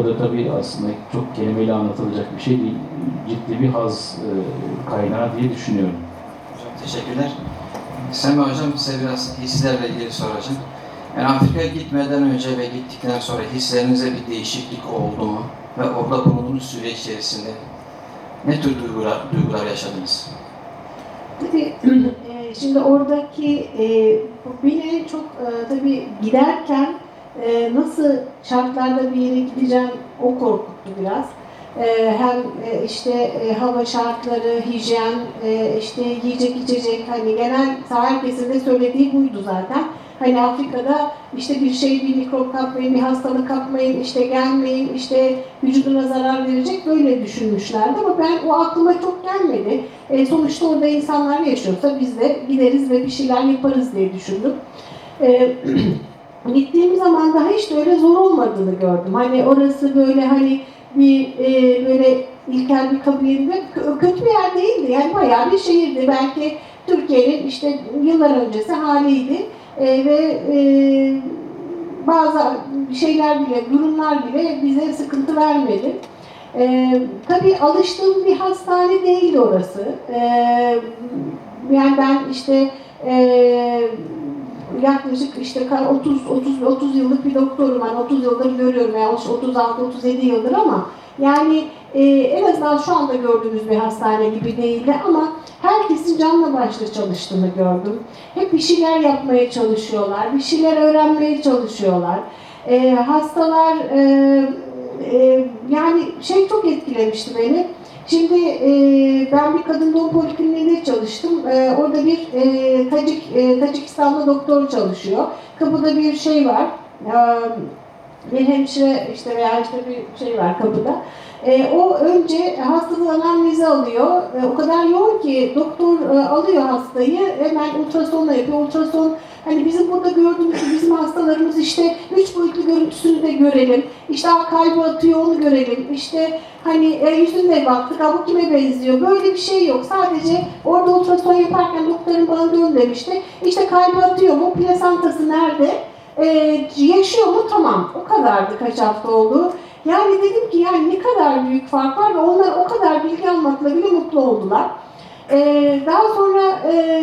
Bu da tabii aslında çok kelimeyle anlatılacak bir şey değil. Ciddi bir haz e, kaynağı diye düşünüyorum. Hocam teşekkürler. Sema Hocam size biraz hislerle ilgili soracağım. Yani Afrika'ya gitmeden önce ve gittikten sonra hislerinize bir değişiklik oldu mu? Ve orada bulunduğunuz süre içerisinde ne tür duygular, duygular yaşadınız? Tabii e, şimdi oradaki e, beni çok e, tabii giderken e, nasıl şartlarda bir yere gideceğim o korkuttu biraz. E, hem e, işte e, hava şartları, hijyen, e, işte yiyecek içecek hani genel herkesin de söylediği buydu zaten. Hani Afrika'da işte bir şey, bir mikrop kapmayın, bir hastalık kapmayın, işte gelmeyin, işte vücuduna zarar verecek böyle düşünmüşlerdi ama ben o aklıma çok gelmedi. E, sonuçta orada insanlar yaşıyorsa biz de gideriz ve bir şeyler yaparız diye düşündüm. E, gittiğim zaman daha hiç de öyle zor olmadığını gördüm. Hani orası böyle hani bir e, böyle ilkel bir kabilinde kö- kötü bir yer değildi. Yani bayağı bir şehirdi. Belki Türkiye'nin işte yıllar öncesi haliydi. E, ve e, bazı şeyler bile, durumlar bile bize sıkıntı vermedi. Ee, tabii alıştığım bir hastane değildi orası. Ee, yani ben işte e, yaklaşık işte 30 30 30 yıllık bir doktorum. Yani 30 yıldır görüyorum. Yani 36 37 yıldır ama yani e, en azından şu anda gördüğümüz bir hastane gibi değildi ama herkesin canla başla çalıştığını gördüm. Hep bir şeyler yapmaya çalışıyorlar, bir şeyler öğrenmeye çalışıyorlar. E, hastalar e, e, yani şey çok etkilemişti beni. Şimdi e, ben bir kadın doğum polikliniğinde çalıştım. E, orada bir e, Tacik, e, Tacikistan'da doktor çalışıyor. Kapıda bir şey var. E, bir hemşire işte veya işte bir şey var kapıda. E, o önce hastanın anamnezi alıyor. E, o kadar yoğun ki doktor e, alıyor hastayı hemen ultrasonla yapıyor. Ultrason hani bizim burada gördüğümüz bizim hastalarımız işte üç boyutlu görüntüsünü de görelim. İşte kalbi atıyor onu görelim. İşte hani e, yüzüne baktık ha bu kime benziyor. Böyle bir şey yok. Sadece orada ultrason yaparken doktorun bana dön demişti. İşte kalbi atıyor mu? Plasantası nerede? Ee, yaşıyor mu? Tamam. O kadardı kaç hafta oldu. Yani dedim ki yani ne kadar büyük fark var ve onlar o kadar bilgi almakla bile mutlu oldular. Ee, daha sonra e,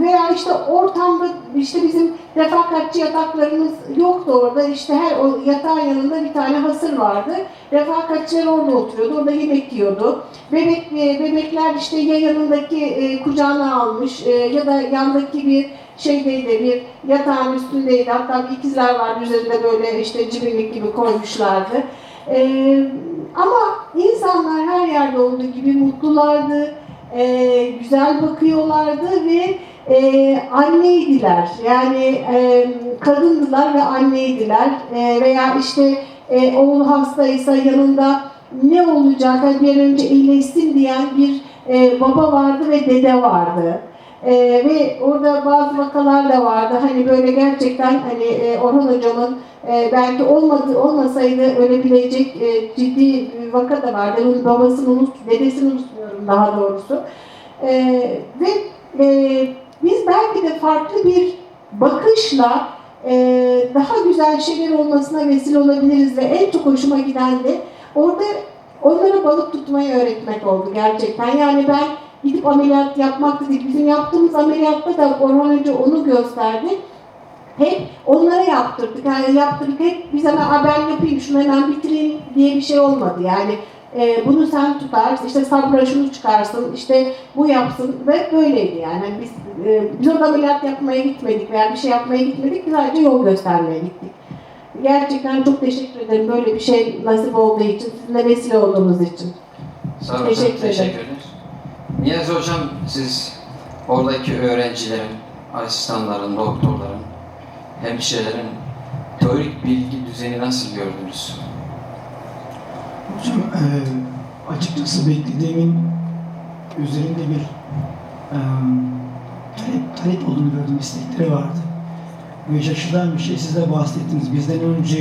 veya işte ortamda işte bizim refakatçi yataklarımız yoktu orada. İşte her o yatağın yanında bir tane hasır vardı. Refakatçiler orada oturuyordu. Orada yemek yiyordu. Bebek e, bebekler işte ya yanındaki e, kucağına almış e, ya da yandaki bir şeydeydi bir yatağın üstündeydi. Hatta bir ikizler vardı üzerinde böyle işte cibinlik gibi koymuşlardı. Ee, ama insanlar her yerde olduğu gibi mutlulardı, e, güzel bakıyorlardı ve e, anneydiler. Yani e, kadındılar ve anneydiler. E, veya işte e, oğlu hastaysa yanında ne olacak, hani bir önce iyileşsin diyen bir e, baba vardı ve dede vardı. Ee, ve orada bazı vakalar da vardı. Hani böyle gerçekten hani e, Orhan hocamın e, belki olmadı olmasaydı ölebilecek e, ciddi vaka da vardı. Onun babasını unut, dedesini unutmuyorum daha doğrusu. Ee, ve e, biz belki de farklı bir bakışla e, daha güzel şeyler olmasına vesile olabiliriz ve en çok hoşuma giden de orada onlara balık tutmayı öğretmek oldu gerçekten. Yani ben gidip ameliyat yapmak dedik. Bizim yaptığımız ameliyatta da Orhan Hoca onu gösterdi. Hep onlara yaptırdık. Yani yaptırdık hep biz hemen "Aa, ben yapayım şunu hemen bitireyim diye bir şey olmadı. Yani e, bunu sen tutarsın, işte sabra şunu çıkarsın, işte bu yapsın ve böyleydi yani. Hani biz, e, biz orada ameliyat yapmaya gitmedik veya bir şey yapmaya gitmedik, sadece yol göstermeye gittik. Gerçekten çok teşekkür ederim böyle bir şey nasip olduğu için, sizinle vesile olduğunuz için. Sağ olun Teşekkür hocam, ederim. teşekkürler. Niyazi Hocam siz oradaki öğrencilerin, asistanların, doktorların, hemşirelerin teorik bilgi düzeni nasıl gördünüz? Hocam eee, açıkçası beklediğimin üzerinde bir eee, talep, talep olduğunu gördüm, istekleri vardı. Ve şaşırtan bir şey siz de bahsettiniz. Bizden önce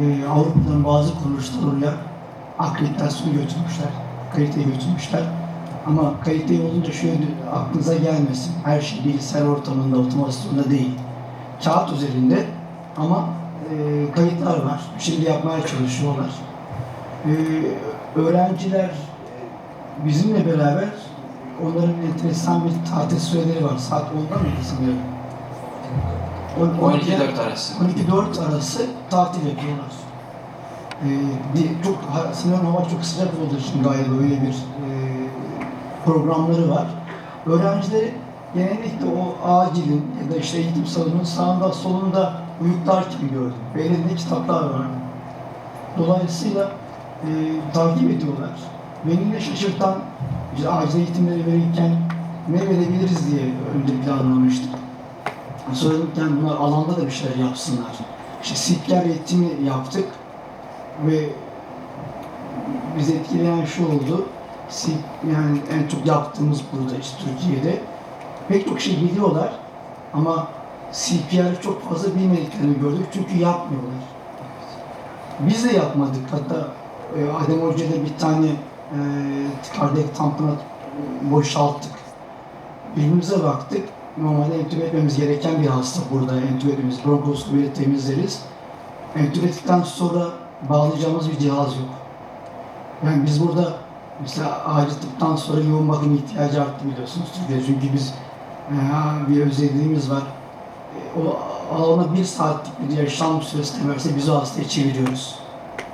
eee, Avrupa'dan bazı kuruluşlar oraya akreditasyon götürmüşler, kalite götürmüşler. Ama kalite olunca şöyle aklınıza gelmesin. Her şey bilgisayar ortamında, otomasyonda değil. Kağıt üzerinde ama e, kayıtlar var. Şimdi yapmaya çalışıyorlar. E, öğrenciler bizimle beraber onların enteresan bir tatil süreleri var. Saat 10'da mıydı sanıyorum? On- 12-4 arası. 12-4 arası tatil yapıyorlar. Ee, çok, sanıyorum hava çok sıcak olduğu için galiba öyle bir e, programları var. Öğrencileri genellikle o acilin ya da işte eğitim salonunun sağında solunda uyuklarken gördüm. Ve elinde kitaplar var. Dolayısıyla e, takip ediyorlar. Beni de şaşırtan işte acil eğitimleri verirken ne verebiliriz diye önce planlamıştık. Söylerken bunlar alanda da bir şeyler yapsınlar. İşte spiker eğitimi yaptık ve bizi etkileyen şu oldu. Sip, yani en çok yaptığımız burada işte Türkiye'de pek çok şey biliyorlar ama CPR'ı çok fazla bilmediklerini gördük çünkü yapmıyorlar. Biz de yapmadık. Hatta e, Adem Hoca'da bir tane e, kardek tampona boşalttık. Birbirimize baktık. Normalde entübe etmemiz gereken bir hasta burada. Entübe etmemiz, bronkoskopiyle temizleriz. Entübe ettikten sonra bağlayacağımız bir cihaz yok. Yani biz burada mesela acil tıptan sonra yoğun bakım ihtiyacı arttı biliyorsunuz Türkiye'de. Çünkü biz e, bir özelliğimiz var. E, o alana bir saatlik bir yaşam süresi verse biz o hastayı çeviriyoruz.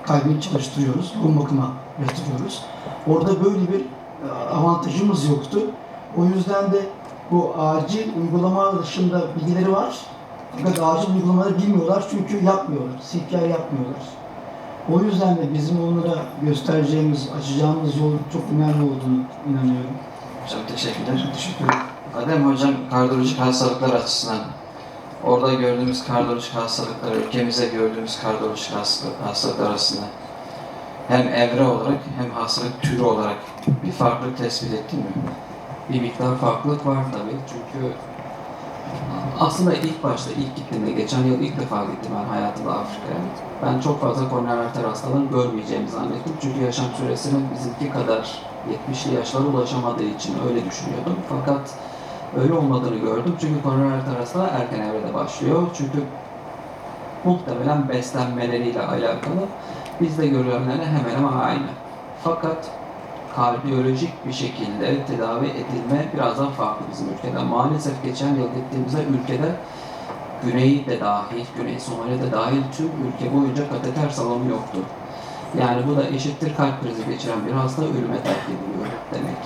Kalbini çalıştırıyoruz, yoğun bakıma yatırıyoruz. Orada böyle bir e, avantajımız yoktu. O yüzden de bu acil uygulama dışında bilgileri var. Fakat acil uygulamaları bilmiyorlar çünkü yapmıyorlar. CPR yapmıyorlar. O yüzden de bizim onlara göstereceğimiz, açacağımız yol çok önemli olduğunu inanıyorum. Hocam teşekkürler. Teşekkür ederim. Adem Hocam kardiyolojik hastalıklar açısından orada gördüğümüz kardiyolojik hastalıklar, ülkemizde gördüğümüz kardiyolojik hastalık, hastalıklar arasında hem evre olarak hem hastalık türü olarak bir farklılık tespit ettin mi? bir miktar farklılık var tabii. Çünkü aslında ilk başta ilk gittiğimde, geçen yıl ilk defa gittim ben hayatımda Afrika'ya. Ben çok fazla koroner arter hastalığını görmeyeceğimi zannettim. Çünkü yaşam süresinin bizimki kadar 70'li yaşlara ulaşamadığı için öyle düşünüyordum. Fakat öyle olmadığını gördüm. Çünkü koroner hastalığı erken evrede başlıyor. Çünkü muhtemelen beslenmeleriyle alakalı. Bizde görülenlerle hemen hemen aynı. Fakat kardiyolojik bir şekilde tedavi edilme biraz daha farklı bizim ülkede. Maalesef geçen yıl gittiğimizde ülkede Güney de dahil, Güney Somali de dahil tüm ülke boyunca kateter salonu yoktu. Yani bu da eşittir kalp krizi geçiren bir hasta ölüme terk ediliyor demek.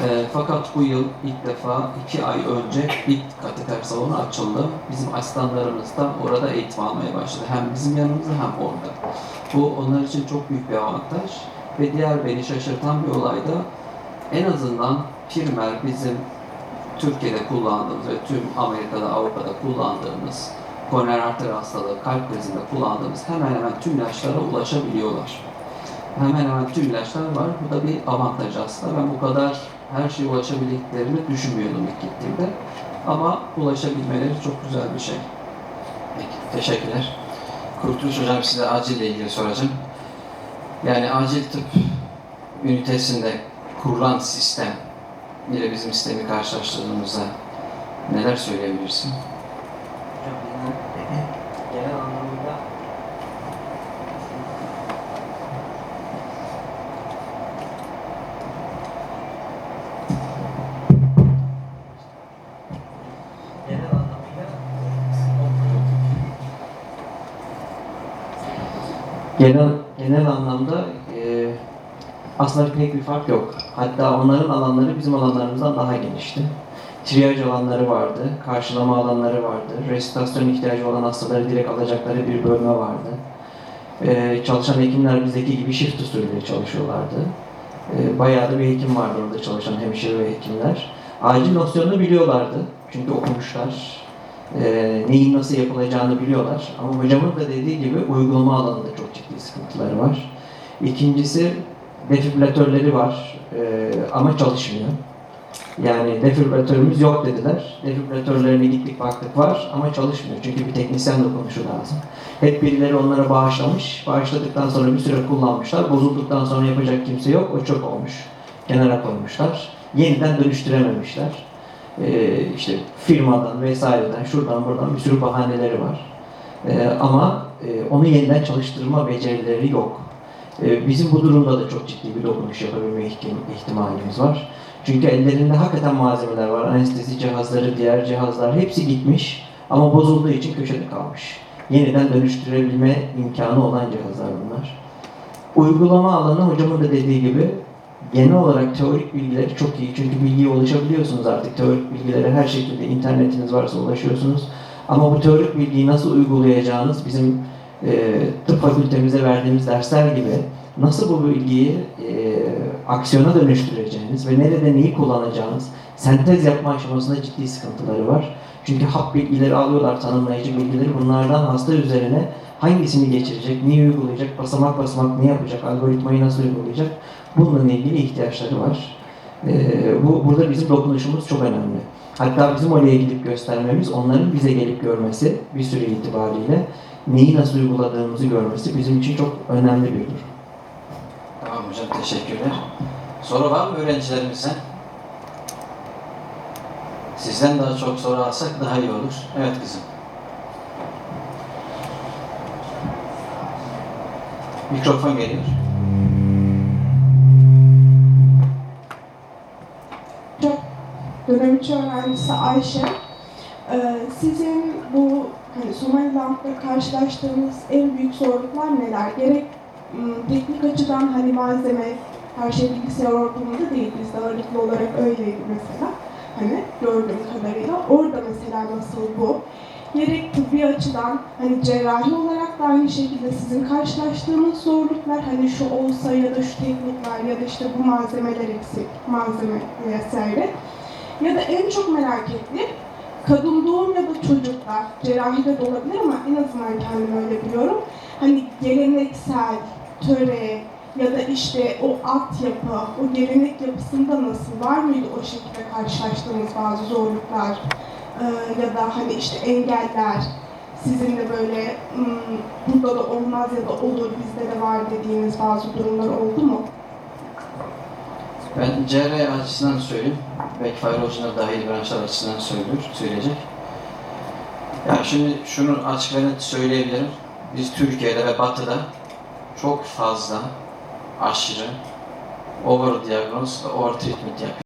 Ee, fakat bu yıl ilk defa iki ay önce ilk kateter salonu açıldı. Bizim asistanlarımız da orada eğitim almaya başladı. Hem bizim yanımızda hem orada. Bu onlar için çok büyük bir avantaj. Ve diğer beni şaşırtan bir olay da en azından primer bizim Türkiye'de kullandığımız ve tüm Amerika'da, Avrupa'da kullandığımız koroner arter hastalığı, kalp krizinde kullandığımız hemen hemen tüm ilaçlara ulaşabiliyorlar. Hemen hemen tüm ilaçlar var. Bu da bir avantaj aslında. Ben bu kadar her şeye ulaşabildiklerini düşünmüyordum ilk gittiğimde. Ama ulaşabilmeleri çok güzel bir şey. Peki, teşekkürler. Kurtuluş Hocam size acille ilgili soracağım. Yani acil tıp ünitesinde kurulan sistem ile bizim sistemi karşılaştırdığımızda neler söyleyebilirsin? Genel genel anlamda e, aslında pek bir fark yok. Hatta onların alanları bizim alanlarımızdan daha genişti. Triyaj alanları vardı, karşılama alanları vardı, restorasyon ihtiyacı olan hastaları direkt alacakları bir bölme vardı. E, çalışan hekimler bizdeki gibi shift usulüyle çalışıyorlardı. E, bayağı da bir hekim vardı orada çalışan hemşire ve hekimler. Acil nosyonunu biliyorlardı. Çünkü okumuşlar. E, neyin nasıl yapılacağını biliyorlar. Ama hocamın da dediği gibi uygulama alanında çok ciddi sıkıntıları var. İkincisi defibrilatörleri var e, ama çalışmıyor. Yani defibrilatörümüz yok dediler. Defibrilatörlerine gittik baktık var ama çalışmıyor. Çünkü bir teknisyen dokunuşu lazım. Hep birileri onlara bağışlamış. Bağışladıktan sonra bir süre kullanmışlar. Bozulduktan sonra yapacak kimse yok. O çöp olmuş. Kenara koymuşlar. Yeniden dönüştürememişler. Ee, işte firmadan vesaireden şuradan buradan bir sürü bahaneleri var. E, ama e, onu yeniden çalıştırma becerileri yok. E, bizim bu durumda da çok ciddi bir dokunuş yapabilme ihtim- ihtimalimiz var. Çünkü ellerinde hakikaten malzemeler var. Anestezi cihazları, diğer cihazlar hepsi gitmiş ama bozulduğu için köşede kalmış. Yeniden dönüştürebilme imkanı olan cihazlar bunlar. Uygulama alanı hocamın da dediği gibi genel olarak teorik bilgileri çok iyi. Çünkü bilgiye ulaşabiliyorsunuz artık. Teorik bilgilere her şekilde internetiniz varsa ulaşıyorsunuz. Ama bu teorik bilgiyi nasıl uygulayacağınız bizim e, tıp fakültemize verdiğimiz dersler gibi nasıl bu bilgiyi e, aksiyona dönüştüreceğiniz ve nerede neyi kullanacağınız sentez yapma aşamasında ciddi sıkıntıları var. Çünkü hap bilgileri alıyorlar, tanımlayıcı bilgileri. Bunlardan hasta üzerine hangisini geçirecek, neyi uygulayacak, basamak basamak ne yapacak, algoritmayı nasıl uygulayacak bununla ilgili ihtiyaçları var. Ee, bu Burada bizim dokunuşumuz çok önemli. Hatta bizim oraya gidip göstermemiz, onların bize gelip görmesi bir süre itibariyle neyi nasıl uyguladığımızı görmesi bizim için çok önemli bir durum. Tamam hocam teşekkürler. Soru var mı öğrencilerimizden? Sizden daha çok soru alsak daha iyi olur. Evet kızım. Mikrofon geliyor. 3 öğrencisi Ayşe. Ee, sizin bu hani Somaliland'da karşılaştığınız en büyük zorluklar neler? Gerek ım, teknik açıdan hani malzeme, her şey bilgisayar ortamında değil. Bizde ağırlıklı olarak öyleydi mesela. Hani gördüğüm kadarıyla. Orada mesela nasıl bu? Gerek tıbbi açıdan hani cerrahi olarak da aynı şekilde sizin karşılaştığınız zorluklar hani şu olsa ya da şu teknikler ya da işte bu malzemeler eksik, malzeme vesaire. Ya da en çok merak ettiğim kadın doğum ya da çocuklar, cerrahide de olabilir ama en azından kendim öyle biliyorum. Hani geleneksel, töre ya da işte o altyapı, o gelenek yapısında nasıl var mıydı o şekilde karşılaştığınız bazı zorluklar Ee, ya da hani işte engeller sizin de böyle "Hmm, burada da olmaz ya da olur bizde de var dediğiniz bazı durumlar oldu mu? Ben CR açısından söyleyeyim. Belki da dahil branşlar açısından söylüyor, söyleyecek. Ya şimdi şunu açık net söyleyebilirim. Biz Türkiye'de ve Batı'da çok fazla aşırı over diagnoz ve over treatment yapıyoruz.